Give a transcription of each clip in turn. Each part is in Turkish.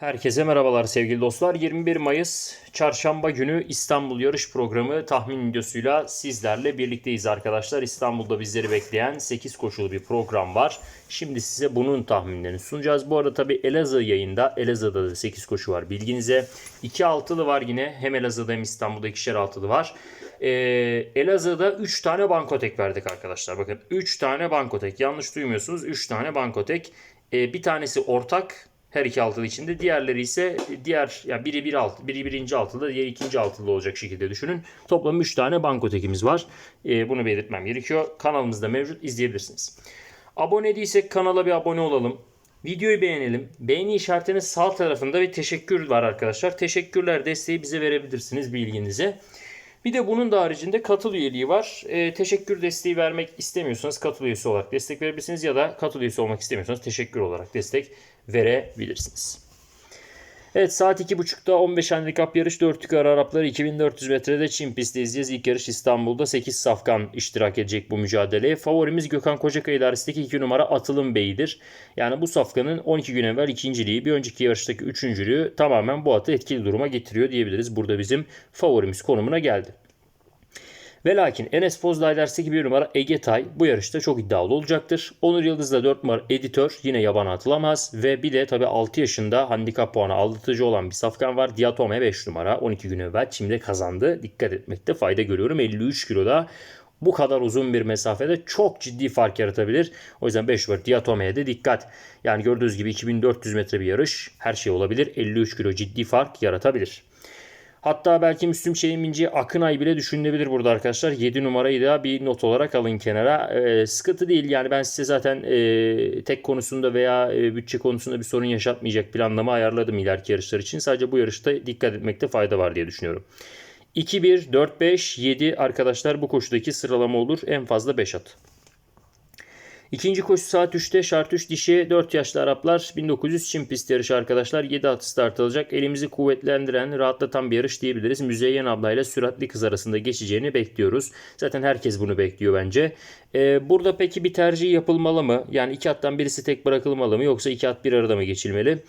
Herkese merhabalar sevgili dostlar. 21 Mayıs Çarşamba günü İstanbul yarış programı tahmin videosuyla sizlerle birlikteyiz arkadaşlar. İstanbul'da bizleri bekleyen 8 koşulu bir program var. Şimdi size bunun tahminlerini sunacağız. Bu arada tabi Elazığ yayında. Elazığ'da da 8 koşu var bilginize. 2 altılı var yine. Hem Elazığ'da hem İstanbul'da ikişer altılı var. Ee, Elazığ'da 3 tane bankotek verdik arkadaşlar. Bakın 3 tane bankotek. Yanlış duymuyorsunuz. 3 tane bankotek. Ee, bir tanesi ortak her iki altılı içinde. Diğerleri ise diğer yani biri bir alt, biri birinci altılı, diğeri ikinci altılı olacak şekilde düşünün. Toplam 3 tane bankotekimiz var. Ee, bunu belirtmem gerekiyor. Kanalımızda mevcut izleyebilirsiniz. Abone değilsek kanala bir abone olalım. Videoyu beğenelim. Beğeni işaretinin sağ tarafında bir teşekkür var arkadaşlar. Teşekkürler desteği bize verebilirsiniz bilginize. Bir de bunun da haricinde katıl üyeliği var. E, teşekkür desteği vermek istemiyorsanız katıl üyesi olarak destek verebilirsiniz ya da katıl üyesi olmak istemiyorsanız teşekkür olarak destek verebilirsiniz. Evet saat 2.30'da 15 handikap yarış 4 yukarı Arapları 2400 metrede Çin pistte izleyeceğiz. İlk yarış İstanbul'da 8 safkan iştirak edecek bu mücadeleye. Favorimiz Gökhan Kocakaya idaresindeki 2 numara Atılım Bey'idir. Yani bu safkanın 12 gün evvel ikinciliği bir önceki yarıştaki üçüncülüğü tamamen bu atı etkili duruma getiriyor diyebiliriz. Burada bizim favorimiz konumuna geldi. Ve lakin Enes Bozdağ ilerisindeki bir numara Ege Tay bu yarışta çok iddialı olacaktır. Onur Yıldız da 4 numara editör yine yabana atılamaz. Ve bir de tabi 6 yaşında handikap puanı aldatıcı olan bir safkan var. Diatome 5 numara 12 gün evvel Çim'de kazandı. Dikkat etmekte fayda görüyorum. 53 kiloda bu kadar uzun bir mesafede çok ciddi fark yaratabilir. O yüzden 5 numara Diatome'ye de dikkat. Yani gördüğünüz gibi 2400 metre bir yarış. Her şey olabilir. 53 kilo ciddi fark yaratabilir. Hatta belki Müslüm Şehiminci Akınay bile düşünülebilir burada arkadaşlar. 7 numarayı da bir not olarak alın kenara. E, sıkıntı değil yani ben size zaten e, tek konusunda veya e, bütçe konusunda bir sorun yaşatmayacak planlama ayarladım ileriki yarışlar için. Sadece bu yarışta dikkat etmekte fayda var diye düşünüyorum. 2-1, 4-5, 7 arkadaşlar bu koşudaki sıralama olur. En fazla 5 at. İkinci koşu saat 3'te şart 3 dişi 4 yaşlı Araplar 1900 Çin pist yarışı arkadaşlar 7 atı start alacak. Elimizi kuvvetlendiren rahatlatan bir yarış diyebiliriz. Müzeyyen ablayla süratli kız arasında geçeceğini bekliyoruz. Zaten herkes bunu bekliyor bence. Ee, burada peki bir tercih yapılmalı mı? Yani iki attan birisi tek bırakılmalı mı yoksa iki at bir arada mı geçilmeli?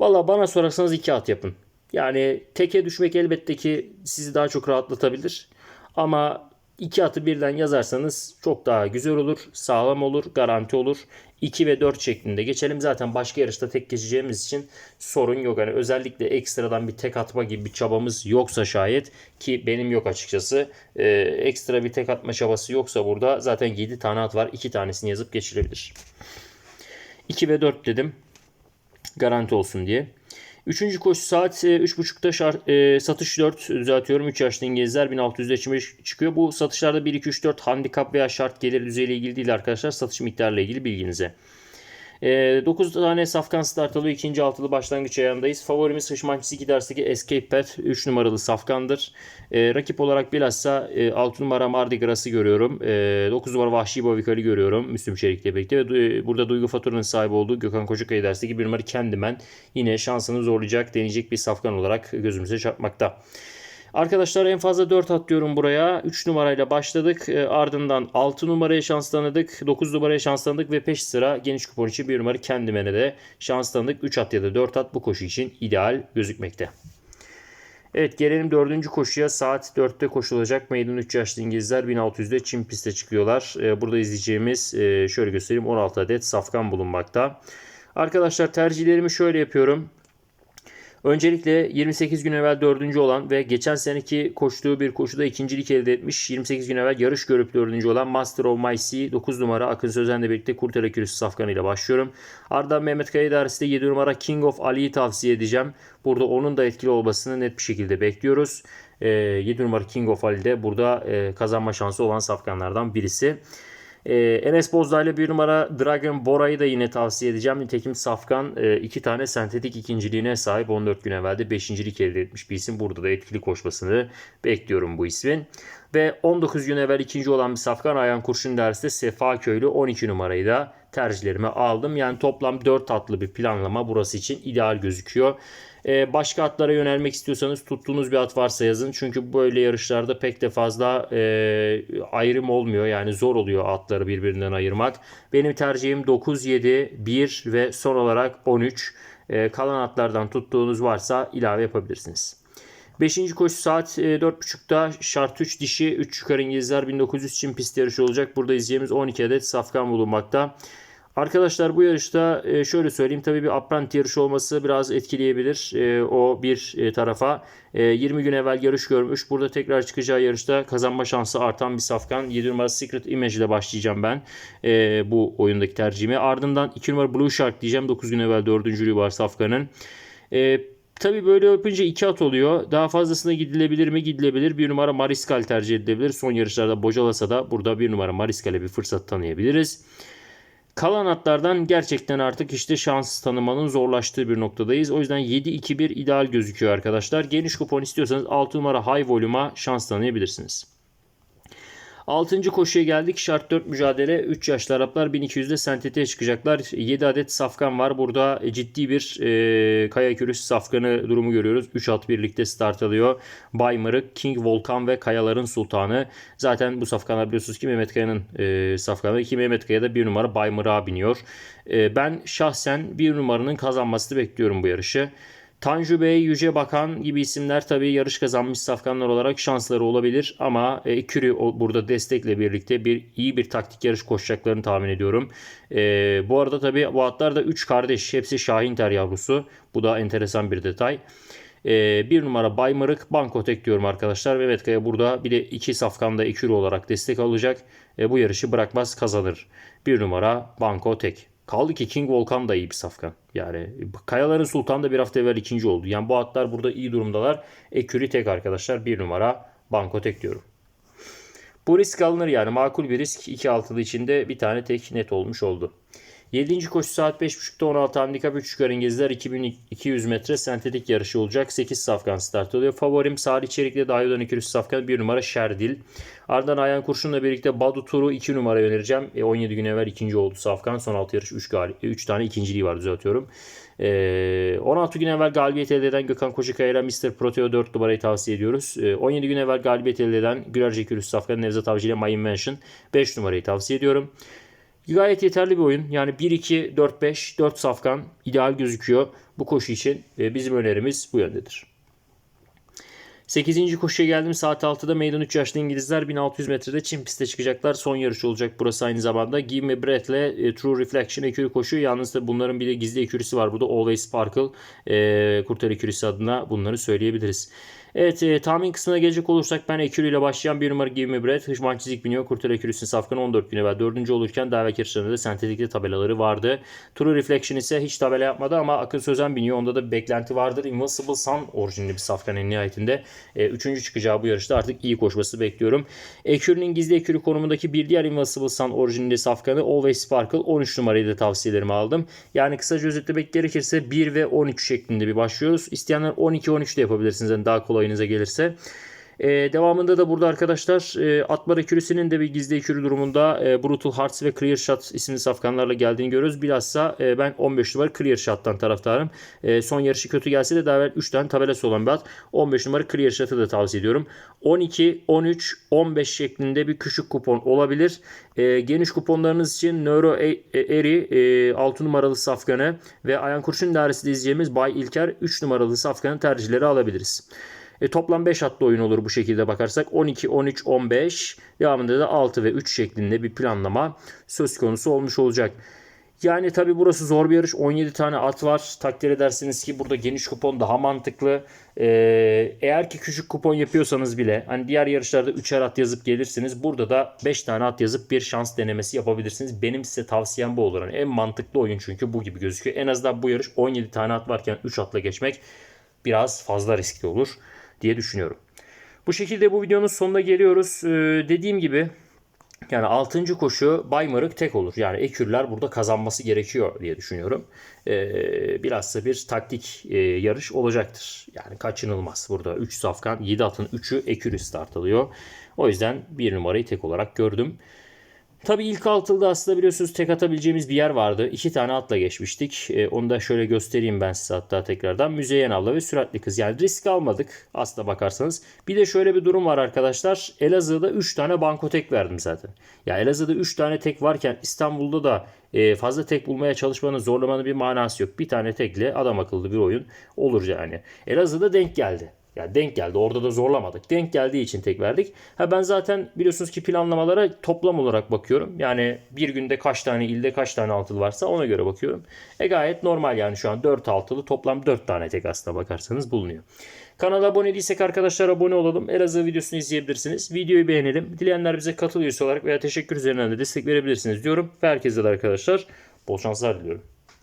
Valla bana sorarsanız iki at yapın. Yani teke düşmek elbette ki sizi daha çok rahatlatabilir. Ama İki atı birden yazarsanız çok daha güzel olur, sağlam olur, garanti olur. 2 ve 4 şeklinde geçelim. Zaten başka yarışta tek geçeceğimiz için sorun yok. Yani özellikle ekstradan bir tek atma gibi bir çabamız yoksa şayet ki benim yok açıkçası. Ee, ekstra bir tek atma çabası yoksa burada zaten 7 tane at var. 2 tanesini yazıp geçirebilir. 2 ve 4 dedim. Garanti olsun diye. Üçüncü koşu saat 3.30'da şart, e, satış 4 düzeltiyorum. 3 yaşlı İngilizler 1600'de çıkıyor. Bu satışlarda 1, 2, 3, 4 handikap veya şart gelir düzeyiyle ilgili değil arkadaşlar. Satış miktarıyla ilgili bilginize. E, 9 tane safkan start alıyor. ikinci altılı başlangıç ayağındayız. Favorimiz Hışmançısı 2 dersteki Escape Pet 3 numaralı safkandır. E, rakip olarak bilhassa e, 6 numara Mardi Gras'ı görüyorum. E, 9 numara Vahşi Bovikal'i görüyorum. Müslüm Çelik'le birlikte. Ve e, burada Duygu Fatura'nın sahibi olduğu Gökhan Kocakaya dersteki bir numara Kendimen. Yine şansını zorlayacak, deneyecek bir safkan olarak gözümüze çarpmakta. Arkadaşlar en fazla 4 atlıyorum buraya. 3 numarayla başladık. E, ardından 6 numaraya şans tanıdık. 9 numaraya şans tanıdık ve peş sıra geniş kupon için 1 numara kendimene de şans tanıdık. 3 at ya da 4 at bu koşu için ideal gözükmekte. Evet gelelim dördüncü koşuya. Saat 4'te koşulacak. Meydan 3 yaşlı İngilizler 1600'de Çin piste çıkıyorlar. Ee, burada izleyeceğimiz e, şöyle göstereyim 16 adet safkan bulunmakta. Arkadaşlar tercihlerimi şöyle yapıyorum. Öncelikle 28 gün evvel dördüncü olan ve geçen seneki koştuğu bir koşuda ikincilik elde etmiş 28 gün evvel yarış görüp dördüncü olan Master of My Sea 9 numara Akın Sözen'le birlikte Kurtela Kürüsü Safkanı ile başlıyorum. Ardından Mehmet Kaya idaresinde 7 numara King of Ali'yi tavsiye edeceğim. Burada onun da etkili olmasını net bir şekilde bekliyoruz. 7 numara King of Ali de burada kazanma şansı olan safkanlardan birisi. Ee, Enes Bozdağ ile bir numara Dragon Bora'yı da yine tavsiye edeceğim. Nitekim Safkan e, iki tane sentetik ikinciliğine sahip 14 gün evvel de beşincilik elde etmiş bir isim. Burada da etkili koşmasını bekliyorum bu ismin. Ve 19 gün evvel ikinci olan bir Safkan Ayhan Kurşun dersinde Sefa Köylü 12 numarayı da tercihlerime aldım. Yani toplam 4 atlı bir planlama burası için ideal gözüküyor. Ee, başka atlara yönelmek istiyorsanız tuttuğunuz bir at varsa yazın. Çünkü böyle yarışlarda pek de fazla e, ayrım olmuyor. Yani zor oluyor atları birbirinden ayırmak. Benim tercihim 9, 7, 1 ve son olarak 13. E, kalan atlardan tuttuğunuz varsa ilave yapabilirsiniz. Beşinci koşu saat e, 4.30'da şart 3 dişi 3 yukarı İngilizler 1900 Çin pist yarışı olacak. Burada izleyeceğimiz 12 adet safkan bulunmakta. Arkadaşlar bu yarışta e, şöyle söyleyeyim tabii bir apprent yarışı olması biraz etkileyebilir e, o bir e, tarafa. 20 gün evvel yarış görmüş. Burada tekrar çıkacağı yarışta kazanma şansı artan bir safkan. 7 numara Secret Image ile başlayacağım ben bu oyundaki tercihimi. Ardından 2 numara Blue Shark diyeceğim. 9 gün evvel 4. var safkanın. Tabi böyle yapınca iki at oluyor. Daha fazlasına gidilebilir mi? Gidilebilir. Bir numara Mariskal tercih edilebilir. Son yarışlarda bocalasa da burada bir numara Mariskal'e bir fırsat tanıyabiliriz. Kalan atlardan gerçekten artık işte şans tanımanın zorlaştığı bir noktadayız. O yüzden 7-2-1 ideal gözüküyor arkadaşlar. Geniş kupon istiyorsanız 6 numara high volume'a şans tanıyabilirsiniz. 6. koşuya geldik. Şart 4 mücadele. 3 yaşlı Araplar 1200'de sentetiğe çıkacaklar. 7 adet safkan var. Burada ciddi bir e, kaya kürüs safkanı durumu görüyoruz. 3 at birlikte start alıyor. Baymırık, King Volkan ve Kayaların Sultanı. Zaten bu safkanlar biliyorsunuz ki Mehmet Kaya'nın e, safkanları. Ki Mehmet Kaya da bir numara Baymırık'a biniyor. E, ben şahsen bir numaranın kazanmasını bekliyorum bu yarışı. Tanju Bey, Yüce Bakan gibi isimler tabii yarış kazanmış safkanlar olarak şansları olabilir ama e, Küri burada destekle birlikte bir iyi bir taktik yarış koşacaklarını tahmin ediyorum. E, bu arada tabii bu atlar da 3 kardeş. Hepsi Şahin Ter yavrusu. Bu da enteresan bir detay. E, bir numara Baymarık Banko tek diyorum arkadaşlar. Mehmet Kaya burada bir de iki safkanda ekürü olarak destek alacak. E, bu yarışı bırakmaz kazanır. Bir numara Banko tek. Kaldı ki King Volkan da iyi bir safkan. Yani Kayaların Sultan da bir hafta evvel ikinci oldu. Yani bu atlar burada iyi durumdalar. Ekürü tek arkadaşlar. Bir numara Banko tek diyorum. Bu risk alınır yani makul bir risk. 2 altılı içinde bir tane tek net olmuş oldu. 7. koşu saat 5.30'da 16 handikap 3 yukarı İngilizler 2200 metre sentetik yarışı olacak. 8 safkan start oluyor. Favorim Salih Çelik'le Dayodan 200 safkan 1 numara Şerdil. Ardından Ayhan Kurşun'la birlikte Badu Turu 2 numara önereceğim. E, 17 gün evvel ikinci oldu safkan. Son 6 yarış 3, gali 3 tane ikinciliği var düzeltiyorum. E, 16 gün evvel galibiyet elde eden Gökhan Koçukaya ile Mr. Proteo 4 numarayı tavsiye ediyoruz. E, 17 gün evvel galibiyet elde eden Güler Cekürüs Safkan Nevzat Avcı ile My Invention 5 numarayı tavsiye ediyorum. Gayet yeterli bir oyun. Yani 1-2-4-5, 4 safkan ideal gözüküyor bu koşu için. Bizim önerimiz bu yöndedir. 8. koşuya geldim saat 6'da meydan 3 yaşlı İngilizler 1600 metrede Çin piste çıkacaklar. Son yarış olacak burası aynı zamanda. Give Me Breath ile e, True Reflection ekürü koşu. Yalnız da bunların bir de gizli ekürüsü var burada. Always Sparkle e, kurtar ekürüsü adına bunları söyleyebiliriz. Evet e, tahmin kısmına gelecek olursak ben Ekürü ile başlayan bir numara Give Me Breath. Hışman çizik biniyor. Kurtar Ekürüsün safkan 14 gün evvel 4. olurken davet yarışlarında da sentetikli tabelaları vardı. True Reflection ise hiç tabela yapmadı ama Akın Sözen biniyor. Onda da bir beklenti vardır. Invincible Sun orijinli bir safkan en nihayetinde. E, üçüncü çıkacağı bu yarışta artık iyi koşması bekliyorum. Ekürü'nün gizli Ekürü konumundaki bir diğer Invincible Sun orijinli safkanı Always Sparkle 13 numarayı da tavsiyelerimi aldım. Yani kısaca özetlemek gerekirse 1 ve 13 şeklinde bir başlıyoruz. İsteyenler 12-13 de yapabilirsiniz. Yani daha kolay kolayınıza gelirse. Ee, devamında da burada arkadaşlar e, Atlar Ekürüsü'nün de bir gizli ekürü durumunda e, Brutal Hearts ve Clear Shot isimli safkanlarla geldiğini görüyoruz. Bilhassa e, ben 15 numara Clear Shot'tan taraftarım. E, son yarışı kötü gelse de daha evvel 3 tane tabelası olan bir at. 15 numara Clear Shot'ı da tavsiye ediyorum. 12, 13, 15 şeklinde bir küçük kupon olabilir. E, geniş kuponlarınız için Neuro e, Eri e, 6 numaralı safkanı ve Ayan Kurşun dairesi izleyeceğimiz Bay İlker 3 numaralı safkanı tercihleri alabiliriz. E, toplam 5 atlı oyun olur bu şekilde bakarsak. 12, 13, 15 devamında da 6 ve 3 şeklinde bir planlama söz konusu olmuş olacak. Yani tabi burası zor bir yarış. 17 tane at var. Takdir edersiniz ki burada geniş kupon daha mantıklı. Ee, eğer ki küçük kupon yapıyorsanız bile hani diğer yarışlarda 3'er at yazıp gelirsiniz. Burada da 5 tane at yazıp bir şans denemesi yapabilirsiniz. Benim size tavsiyem bu olur. Yani en mantıklı oyun çünkü bu gibi gözüküyor. En azından bu yarış 17 tane at varken 3 atla geçmek biraz fazla riskli olur diye düşünüyorum. Bu şekilde bu videonun sonuna geliyoruz. Ee, dediğim gibi yani 6. koşu Baymarık tek olur. Yani Ekürler burada kazanması gerekiyor diye düşünüyorum. Ee, bilhassa bir taktik e, yarış olacaktır. Yani kaçınılmaz. Burada 3 safkan 7 atın 3'ü Ekürü start alıyor. O yüzden bir numarayı tek olarak gördüm. Tabii ilk altılıda aslında biliyorsunuz tek atabileceğimiz bir yer vardı. İki tane atla geçmiştik. Ee, onu da şöyle göstereyim ben size hatta tekrardan. Müzeyyen abla ve süratli kız. Yani risk almadık aslında bakarsanız. Bir de şöyle bir durum var arkadaşlar. Elazığ'da 3 tane banko tek verdim zaten. Ya Elazığ'da 3 tane tek varken İstanbul'da da e, fazla tek bulmaya çalışmanın zorlamanın bir manası yok. Bir tane tekle adam akıllı bir oyun olur yani. Elazığ'da denk geldi. Ya denk geldi. Orada da zorlamadık. Denk geldiği için tek verdik. Ha ben zaten biliyorsunuz ki planlamalara toplam olarak bakıyorum. Yani bir günde kaç tane ilde kaç tane altılı varsa ona göre bakıyorum. E gayet normal yani şu an 4 altılı toplam 4 tane tek aslında bakarsanız bulunuyor. Kanala abone değilsek arkadaşlar abone olalım. Elazığ videosunu izleyebilirsiniz. Videoyu beğenelim. Dileyenler bize katıl olarak veya teşekkür üzerinden de destek verebilirsiniz diyorum. Ve herkese de arkadaşlar bol şanslar diliyorum.